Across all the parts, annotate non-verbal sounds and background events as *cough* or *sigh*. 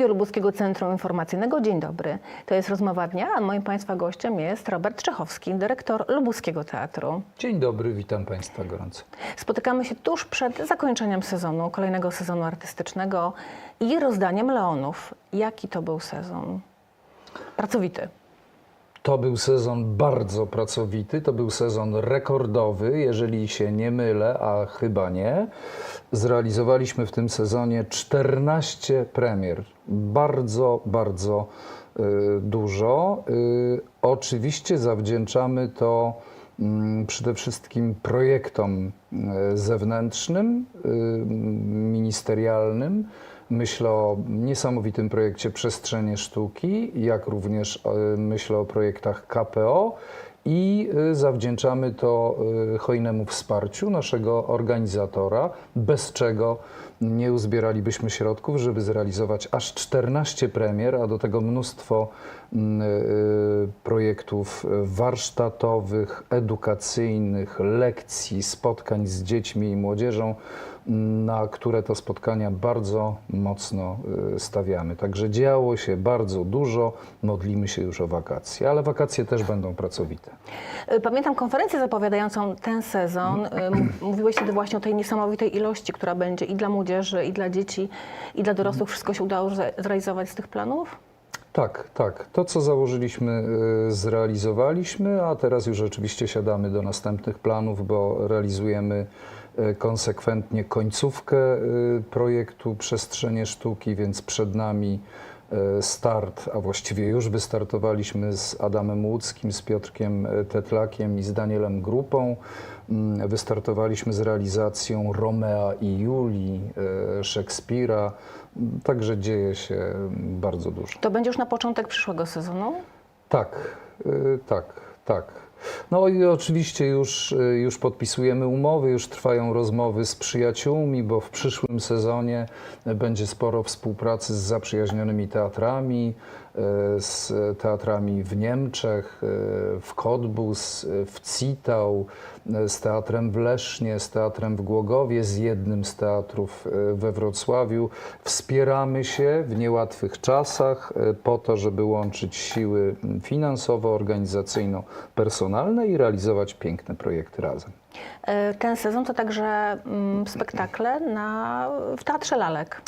studio Lubuskiego Centrum Informacyjnego. Dzień dobry. To jest rozmowa dnia, a moim Państwa gościem jest Robert Czechowski, dyrektor Lubuskiego Teatru. Dzień dobry, witam Państwa gorąco. Spotykamy się tuż przed zakończeniem sezonu, kolejnego sezonu artystycznego i rozdaniem Leonów. Jaki to był sezon? Pracowity. To był sezon bardzo pracowity, to był sezon rekordowy, jeżeli się nie mylę, a chyba nie. Zrealizowaliśmy w tym sezonie 14 premier. Bardzo, bardzo y, dużo. Y, oczywiście zawdzięczamy to mm, przede wszystkim projektom y, zewnętrznym, y, ministerialnym. Myślę o niesamowitym projekcie Przestrzenie Sztuki, jak również e, myślę o projektach KPO i e, zawdzięczamy to e, hojnemu wsparciu naszego organizatora, bez czego nie uzbieralibyśmy środków, żeby zrealizować aż 14 premier, a do tego mnóstwo mm, projektów warsztatowych, edukacyjnych, lekcji, spotkań z dziećmi i młodzieżą na które to spotkania bardzo mocno y, stawiamy. Także działo się bardzo dużo, modlimy się już o wakacje, ale wakacje też będą pracowite. Y, Pamiętam konferencję zapowiadającą ten sezon. M- Mówiłeś wtedy właśnie o tej niesamowitej ilości, która będzie i dla młodzieży, i dla dzieci, i dla dorosłych. Wszystko się udało zre- zrealizować z tych planów? Tak, tak. To, co założyliśmy, y, zrealizowaliśmy, a teraz już rzeczywiście siadamy do następnych planów, bo realizujemy konsekwentnie końcówkę y, projektu Przestrzenie Sztuki, więc przed nami y, start, a właściwie już wystartowaliśmy z Adamem Łódzkim, z Piotrkiem y, Tetlakiem i z Danielem Grupą. Mm, Wystartowaliśmy z realizacją Romea i Julii, y, Szekspira. Mm, Także dzieje się mm, bardzo dużo. To będzie już na początek przyszłego sezonu? Tak, y, tak, tak. No i oczywiście już, y, już podpisujemy umowy, już trwają rozmowy z przyjaciółmi, bo w przyszłym sezonie będzie sporo współpracy z zaprzyjaźnionymi teatrami, z teatrami w Niemczech, y, w Cottbus, y, w Citał, y, z teatrem w Lesznie, z teatrem w Głogowie, z jednym z teatrów y, we Wrocławiu. Wspieramy się w niełatwych czasach y, po to, żeby łączyć siły mm, finansowo-organizacyjno-personalne i realizować piękne projekty razem. Y, Ten sezon to także mm, spektakle na, w Teatrze Lalek.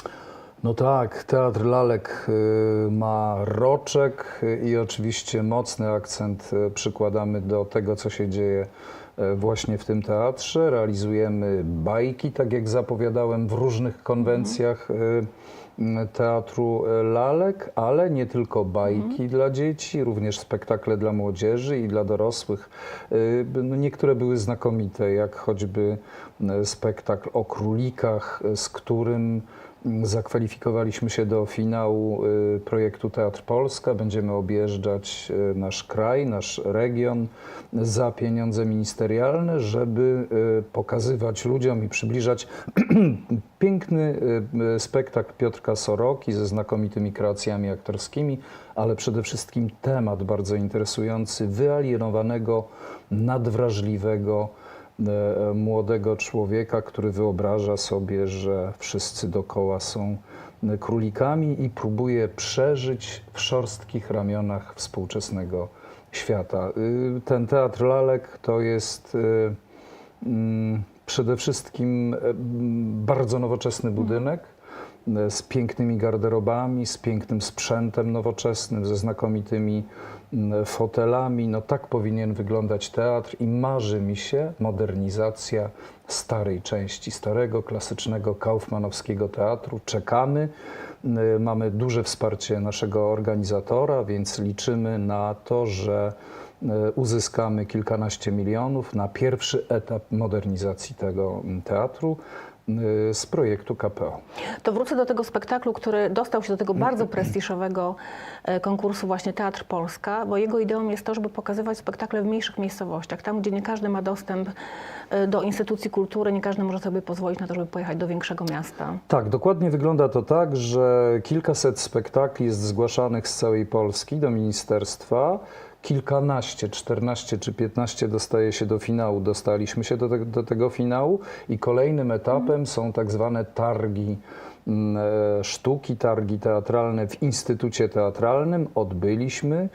No tak, Teatr Lalek y, ma roczek y, i oczywiście mocny akcent y, przykładamy do tego, co się dzieje właśnie w tym teatrze. Realizujemy bajki, tak jak zapowiadałem, w różnych konwencjach y, Teatru Lalek, ale nie tylko bajki dla dzieci, również spektakle dla młodzieży i dla dorosłych. No Niektóre były znakomite, jak choćby spektakl o królikach, z którym Zakwalifikowaliśmy się do finału y, projektu Teatr Polska. Będziemy objeżdżać y, nasz kraj, nasz region za pieniądze ministerialne, żeby y, pokazywać ludziom i przybliżać *clears throat* piękny spektakl Piotrka Soroki ze znakomitymi kreacjami aktorskimi, ale przede wszystkim temat bardzo interesujący wyalienowanego, nadwrażliwego, młodego człowieka, który wyobraża sobie, że wszyscy dokoła są e, królikami i próbuje przeżyć w szorstkich ramionach współczesnego świata. Y, Ten teatr lalek to jest mm, przede wszystkim e, bardzo nowoczesny budynek e, z pięknymi garderobami, z pięknym sprzętem nowoczesnym, ze znakomitymi fotelami. No tak powinien wyglądać teatr i marzy mi się modernizacja starej części, starego, klasycznego, kaufmanowskiego teatru. Czekamy. Y, Mamy duże wsparcie naszego organizatora, więc liczymy na to, że y, uzyskamy kilkanaście milionów na pierwszy etap modernizacji tego mm, teatru z projektu KPO. To wrócę do tego spektaklu, który dostał się do tego bardzo prestiżowego e, konkursu właśnie Teatr Polska, bo jego ideą jest to, żeby pokazywać spektakle w mniejszych miejscowościach, tam gdzie nie każdy ma dostęp e, do instytucji kultury, nie każdy może sobie pozwolić na to, żeby pojechać do większego miasta. Tak, dokładnie wygląda to tak, że kilkaset spektakli jest zgłaszanych z całej Polski do ministerstwa. Kilkanaście, 14 czy 15 dostaje się do finału. Dostaliśmy się do, te, do tego finału i kolejnym etapem są tak zwane targi mm, e, sztuki, targi teatralne w Instytucie Teatralnym. Odbyliśmy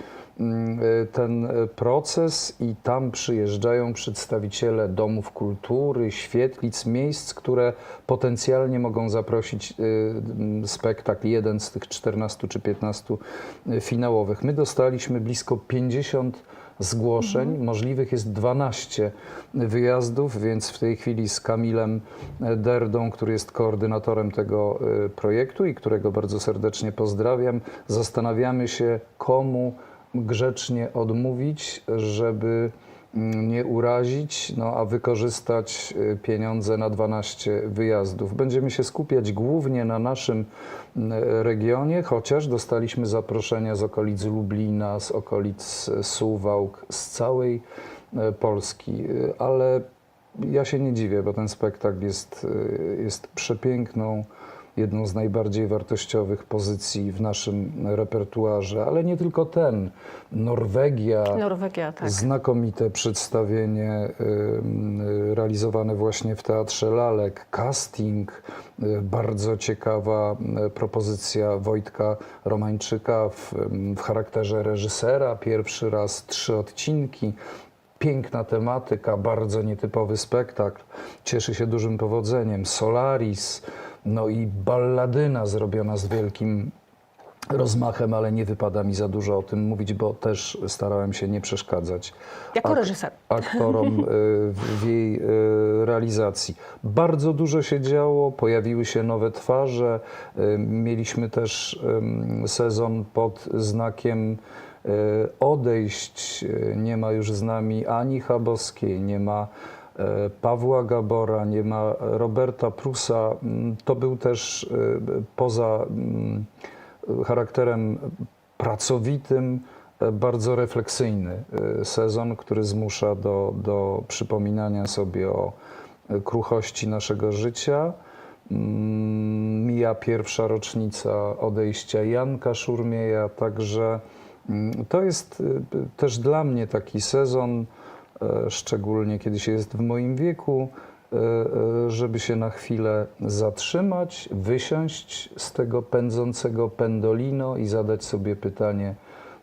ten e, proces i tam przyjeżdżają przedstawiciele domów kultury, świetlic, miejsc, które potencjalnie mogą zaprosić e, m, spektakl, jeden z tych 14 czy 15 finałowych. My dostaliśmy blisko 50 zgłoszeń, możliwych jest 12 wyjazdów, więc w tej chwili z Kamilem Derdą, który jest koordynatorem tego e, projektu i którego bardzo serdecznie pozdrawiam, zastanawiamy się, komu grzecznie odmówić, żeby mm, nie urazić, no a wykorzystać y, pieniądze na 12 wyjazdów. Będziemy się skupiać głównie na naszym mm, regionie, chociaż dostaliśmy zaproszenia z okolic Lublina, z okolic e, Suwałk, z całej e, Polski, Y, ale ja się nie dziwię, bo ten spektakl jest, y, jest przepiękną, jedną z najbardziej wartościowych pozycji w naszym repertuarze, ale nie tylko ten. Norwegia, Norwegia, tak. Znakomite przedstawienie realizowane właśnie w Teatrze Lalek, casting, y, bardzo ciekawa y, propozycja Wojtka Romańczyka w, w charakterze reżysera, pierwszy raz trzy odcinki. Piękna tematyka, bardzo nietypowy spektakl, cieszy się dużym powodzeniem. Solaris, no i balladyna zrobiona z wielkim rozmachem, ale nie wypada mi za dużo o tym mówić, bo też starałem się nie przeszkadzać Jako ak- reżyser. aktorom *laughs* y, w jej y, realizacji. Bardzo dużo się działo, pojawiły się nowe twarze. y, Mieliśmy też sezon pod znakiem odejść. Nie ma już z nami Ani Chabowskiej, nie ma Pawła Gabora, nie ma Roberta Prusa. Mm, To był też y, poza mm, charakterem pracowitym, e, bardzo refleksyjny e, sezon, który zmusza do, do przypominania sobie o e, kruchości naszego życia. Mm, Mija pierwsza rocznica odejścia Janka Szurmieja, także to jest e, też dla mnie taki sezon, e, szczególnie kiedy się jest w moim wieku, e, e, żeby się na chwilę zatrzymać, wysiąść z tego pędzącego pendolino i zadać sobie pytanie,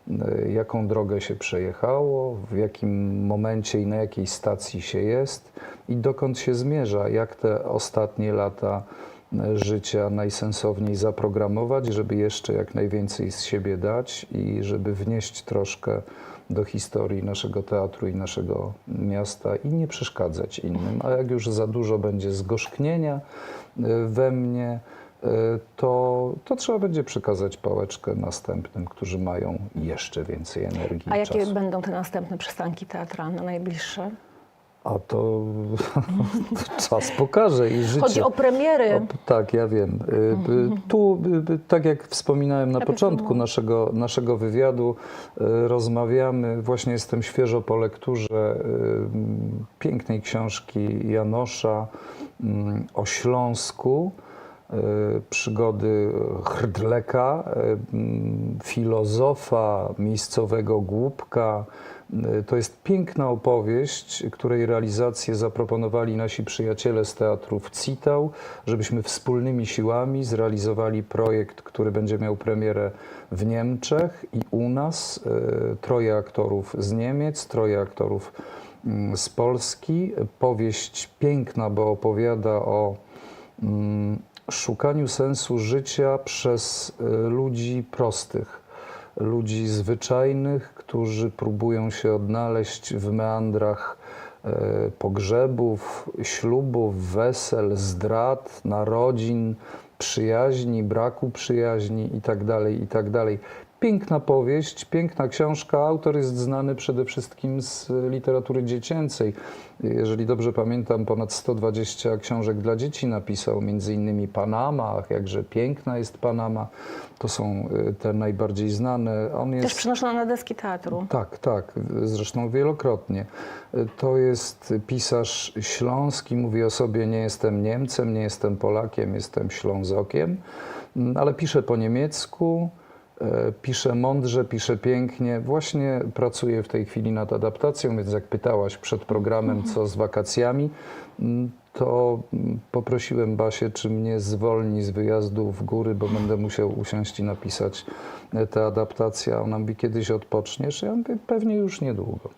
e, jaką drogę się przejechało, w jakim momencie i na jakiej stacji się jest i dokąd się zmierza, jak te ostatnie lata e, życia najsensowniej zaprogramować, żeby jeszcze jak najwięcej z siebie dać i żeby wnieść troszkę do historii naszego teatru i naszego miasta i nie przeszkadzać innym. A jak już za dużo będzie zgorzknienia e, we mnie, e, to, to trzeba będzie przekazać pałeczkę następnym, którzy mają jeszcze więcej energii A jakie czasu. będą te następne przystanki teatralne, najbliższe? A *laughs* to czas pokaże i życie. Chodzi o premiery. O, tak, ja wiem. Y, y, Tu, y, tak jak wspominałem na początku naszego, naszego wywiadu, rozmawiamy. Właśnie jestem świeżo po lekturze pięknej książki Janosza mm, o Śląsku. Przygody Hrdleka, y, m, filozofa, miejscowego głupka, To jest piękna opowieść, której realizację zaproponowali nasi przyjaciele z teatrów Citał, żebyśmy wspólnymi siłami zrealizowali projekt, który będzie miał premierę w Niemczech i u nas. Y, Troje aktorów z Niemiec, troje aktorów mm, z Polski. Powieść piękna, bo opowiada o mm, szukaniu sensu życia przez y, ludzi prostych ludzi zwyczajnych, którzy próbują się odnaleźć w meandrach e, pogrzebów, ślubów, wesel, zdrad, narodzin, przyjaźni, braku przyjaźni itd., itd. Piękna powieść, piękna książka. Autor jest znany przede wszystkim z literatury dziecięcej. Jeżeli dobrze pamiętam, ponad 120 książek dla dzieci napisał, między innymi Panama, jakże piękna jest Panama. To są y, te najbardziej znane. On Też jest przenoszona na deski teatru. tak, tak, zresztą wielokrotnie. To jest pisarz śląski, mówi o sobie: Nie jestem Niemcem, nie jestem Polakiem, jestem Ślązokiem, Mm, ale pisze po niemiecku, pisze mądrze, pisze pięknie. Właśnie pracuje w tej chwili nad adaptacją, więc jak pytałaś przed programem, co z wakacjami, mm, to mm, poprosiłem Basię, czy mnie zwolni z wyjazdu w góry, bo będę musiał usiąść i napisać e, tę adaptację. Ona mówi, kiedyś odpoczniesz? Ja mówię, pewnie już niedługo.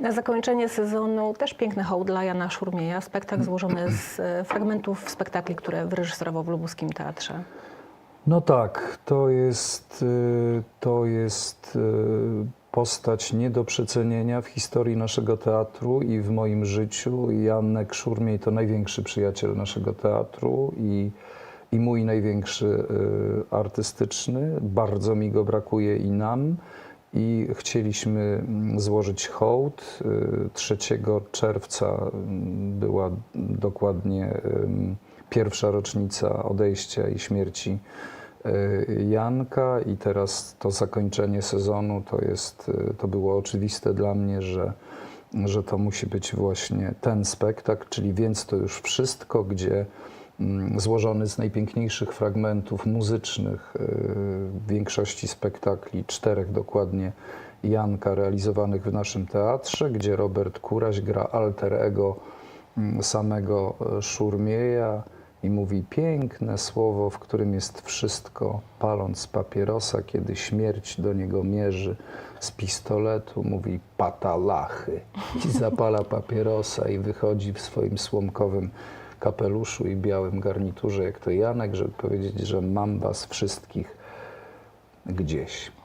Na zakończenie sezonu też piękny hołd dla Jana Szurmieja, spektakl złożony z e, fragmentów spektakli, które wyreżyserował w Lubuskim Teatrze. No tak, to jest, y, to jest y, postać nie do przecenienia w historii naszego teatru i w moim życiu. Janek Szurmiej to największy przyjaciel naszego teatru i, i mój największy y, artystyczny. Bardzo mi go brakuje i nam. I chcieliśmy mm, złożyć hołd. Y, 3 czerwca mm, była dokładnie pierwsza rocznica odejścia i śmierci Janka i teraz to zakończenie sezonu to jest, y, to było oczywiste dla mnie, że, że to musi być właśnie ten spektakl, czyli więc to już wszystko, gdzie mm, złożony z najpiękniejszych fragmentów muzycznych y, w większości spektakli, czterech dokładnie Janka realizowanych w naszym teatrze, gdzie Robert Kuraś gra alter ego mm, samego Szurmieja i mówi piękne słowo, w którym jest wszystko, paląc papierosa, kiedy śmierć do niego mierzy z pistoletu, mówi patalachy i *laughs* zapala papierosa i wychodzi w swoim słomkowym kapeluszu i białym garniturze, jak to Janek, żeby powiedzieć, że mam was wszystkich gdzieś.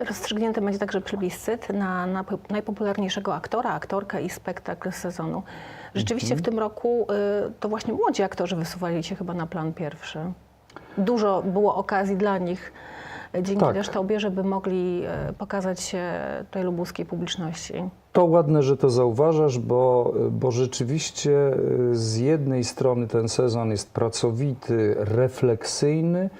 Rozstrzygnięty będzie także plebiscyt na, na po- najpopularniejszego aktora, aktorkę i spektakl sezonu. Rzeczywiście w tym roku y, to właśnie młodzi aktorzy wysuwali się chyba na plan pierwszy. Dużo było okazji dla nich y, dzięki Tak. też tobie, żeby mogli y, pokazać się tej lubuskiej publiczności. To ładne, że to zauważasz, bo, bo rzeczywiście y, z jednej strony ten sezon jest pracowity, refleksyjny,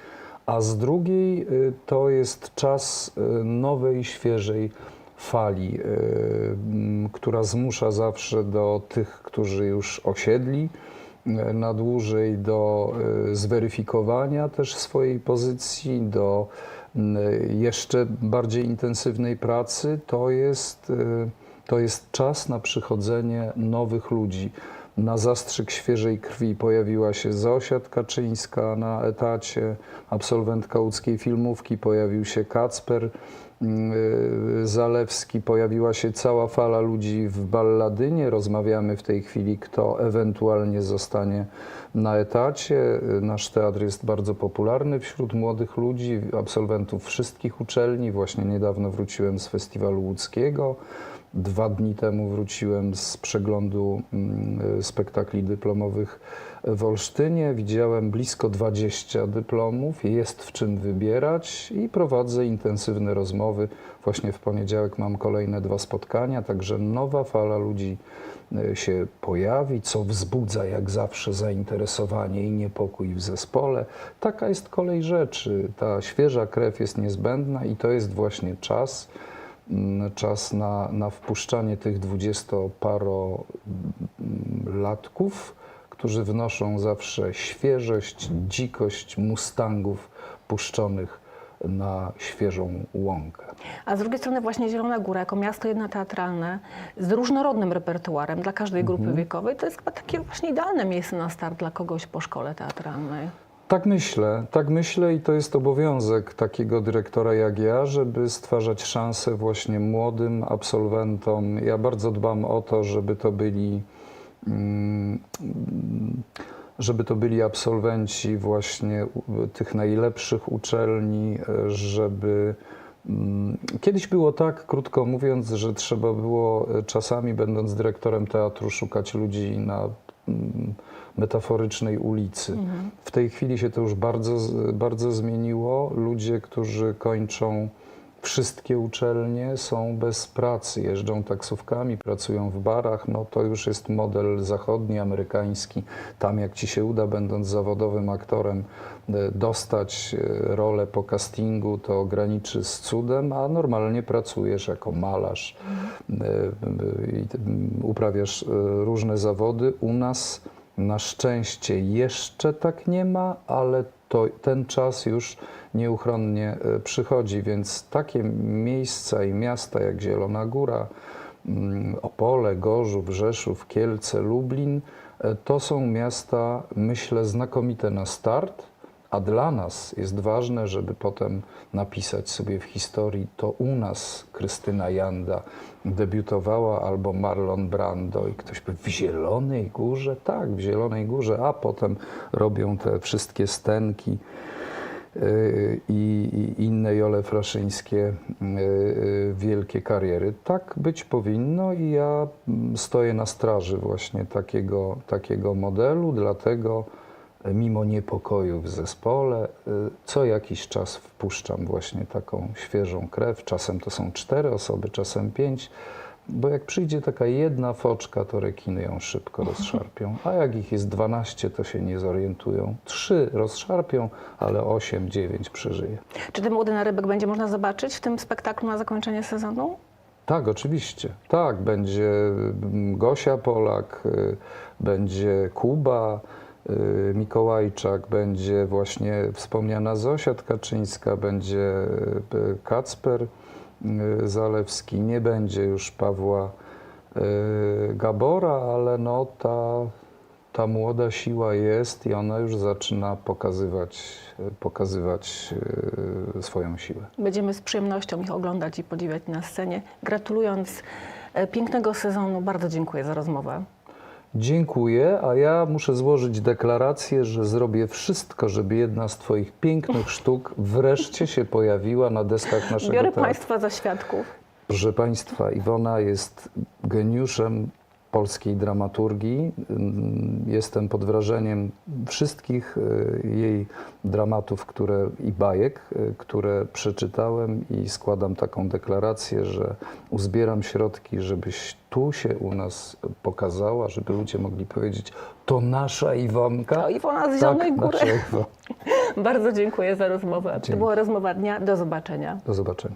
a z drugiej y, to jest czas y, nowej, świeżej fali, y, która zmusza zawsze do tych, którzy już osiedli na dłużej, do zweryfikowania też swojej pozycji, do jeszcze bardziej intensywnej pracy. To jest, to jest czas na przychodzenie nowych ludzi. Na zastrzyk świeżej krwi pojawiła się Zosia Tkaczyńska na etacie, absolwentka łódzkiej filmówki, pojawił się Kacper Zalewski, pojawiła się cała fala ludzi w Balladynie. Rozmawiamy w tej chwili, kto ewentualnie zostanie na etacie. Y, Nasz teatr jest bardzo popularny wśród młodych ludzi, absolwentów wszystkich uczelni. Właśnie niedawno wróciłem z festiwalu łódzkiego. Dwa dni temu wróciłem z przeglądu mm, y, spektakli dyplomowych w Olsztynie. Widziałem blisko 20 dyplomów, jest w czym wybierać i prowadzę intensywne rozmowy. Właśnie w poniedziałek mam kolejne dwa spotkania, także nowa fala ludzi y, się pojawi, co wzbudza jak zawsze zainteresowanie i niepokój w zespole. Taka jest kolej rzeczy. Ta świeża krew jest niezbędna i to jest właśnie czas mm, czas na, na wpuszczanie tych dwudziestoparolatków, którzy wnoszą zawsze świeżość, dzikość mustangów puszczonych na świeżą łąkę. A z drugiej strony właśnie Zielona Góra jako miasto jednoteatralne z różnorodnym repertuarem dla każdej grupy wiekowej to jest chyba takie właśnie idealne miejsce na start dla kogoś po szkole teatralnej. Tak myślę, tak myślę i to jest obowiązek takiego dyrektora jak ja, żeby stwarzać szanse właśnie młodym absolwentom. Ja bardzo dbam o to, żeby to byli żeby to byli absolwenci właśnie tych najlepszych uczelni, e, żeby mm, Kiedyś było tak, krótko mówiąc, że trzeba było e, czasami, będąc dyrektorem teatru, szukać ludzi na mm, metaforycznej ulicy. W tej chwili się to już bardzo, bardzo zmieniło. Ludzie, którzy kończą wszystkie uczelnie, są bez pracy, jeżdżą taksówkami, pracują w barach. No to już jest model zachodni, amerykański. Tam jak ci się uda, będąc zawodowym aktorem, e, dostać e, rolę po castingu, to graniczy z cudem, a normalnie pracujesz jako malarz, e, uprawiasz różne zawody. U nas na szczęście jeszcze tak nie ma, ale to, ten czas już nieuchronnie e, przychodzi, więc takie miejsca i miasta jak Zielona Góra, mm, Opole, Gorzów, Rzeszów, Kielce, Lublin, e, to są miasta, myślę, znakomite na start, a dla nas jest ważne, żeby potem napisać sobie w historii, to u nas Krystyna Janda debiutowała albo Marlon Brando i ktoś powie w Zielonej Górze? Tak, w Zielonej Górze, a potem robią te wszystkie stenki y, i, i inne Jole Fraszyńskie y, y, wielkie kariery. Tak być powinno i ja mm, stoję na straży właśnie takiego, takiego modelu, dlatego mimo niepokoju w zespole, y, co jakiś czas wpuszczam właśnie taką świeżą krew. Czasem to są cztery osoby, czasem pięć, bo jak przyjdzie taka jedna foczka, to rekiny ją szybko *laughs* rozszarpią, a jak ich jest 12, to się nie zorientują. Trzy rozszarpią, ale osiem, dziewięć przeżyje. Czy ten młody narybek będzie można zobaczyć w tym spektaklu na zakończenie sezonu? Tak, oczywiście. Tak, będzie mm, Gosia Polak, y, będzie Kuba Mikołajczak, będzie właśnie wspomniana Zosia Tkaczyńska, będzie y, Kacper y, Zalewski, nie będzie już Pawła y, Gabora, ale no ta, ta młoda siła jest i ona już zaczyna pokazywać, pokazywać y, swoją siłę. Będziemy z przyjemnością ich oglądać i podziwiać na scenie. Gratulując e, pięknego sezonu, bardzo dziękuję za rozmowę. Dziękuję, a ja muszę złożyć deklarację, że zrobię wszystko, żeby jedna z Twoich pięknych sztuk wreszcie się pojawiła na deskach naszego Biorę teatru. Państwa za świadków. Proszę Państwa, Iwona jest geniuszem polskiej dramaturgii. Jestem pod wrażeniem wszystkich y, jej dramatów które, i bajek, y, które przeczytałem i składam taką deklarację, że uzbieram środki, żebyś tu się u nas pokazała, żeby ludzie mogli powiedzieć, to nasza Iwonka. To Iwona z Zielonej tak, Góry. *laughs* Bardzo dziękuję za rozmowę. To Dzięki. była rozmowa dnia. Do zobaczenia. Do zobaczenia.